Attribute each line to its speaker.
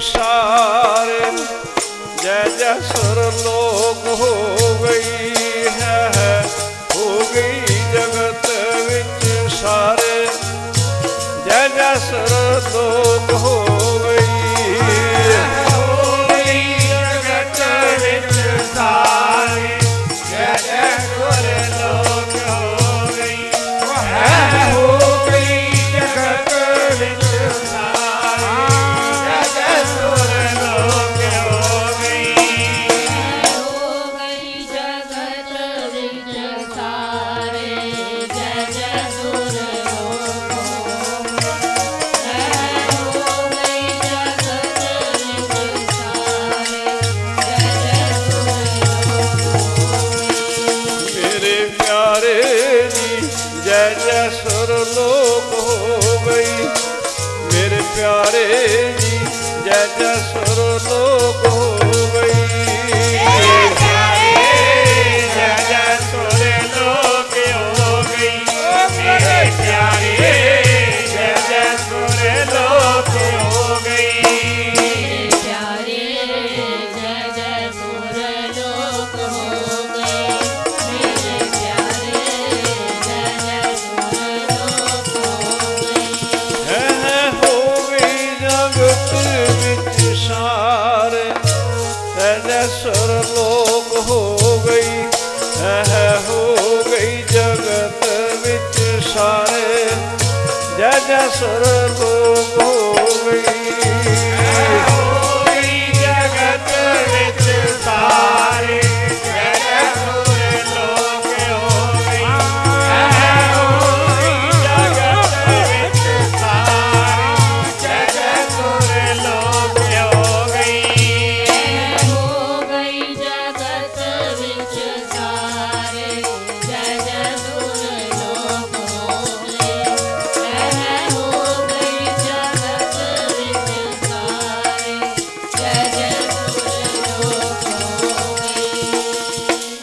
Speaker 1: ਸਾਰੇ ਜੈ ਜੈ ਸੁਰ ਲੋਕ ਹੋ ਗਈ ਹੈ, ਹੋ। ਗਈ ਜਗਤ ਵਿੱਚ ਸਾਰੇ। ਜੈ ਜੈ ਸੁਰ ਲੋਕ ਹੋ ਗਈ
Speaker 2: ਹੋ। ਗਈ ਜਗਤ ਵਿੱਚ ਸਾਰੇ। ਜੈ ਜੈ ਗੁਰ ਲੋਕ ਹੋ ਗਈ ਹੈ। ਹੋ ਗਈ ਜਗਤ ਵਿੱਚ ਸਾਰੇ। ਜੈ ਜੈ
Speaker 3: ਸੁਰ ਲੋਕ ਹੋ ਗਈ
Speaker 1: ਮੇਰੇ ਪਿਆਰੇ ਜੀ, ਜੈ ਜੈ ਸੁਰ ਲੋਕ ਹੋ ਗਈ ਜੈ ਸੁਰ ਲੋਕ ਹੋ ਗਈ
Speaker 2: ਮੇਰੇ ਪਿਆਰੇ, ਜੈ ਜੈ ਸੁਰ ਲੋਕ
Speaker 1: ਜੈ ਜੈ ਸੁਰ ਲੋਕ ਹੋ ਗਈ ਹੈ ਹੈ ਹੋ ਗਈ ਜਗਤ ਵਿੱਚ ਸਾਰੇ। ਜੈ ਜੈ ਸੁਰ ਲੋਕ ਹੋ ਗਈ।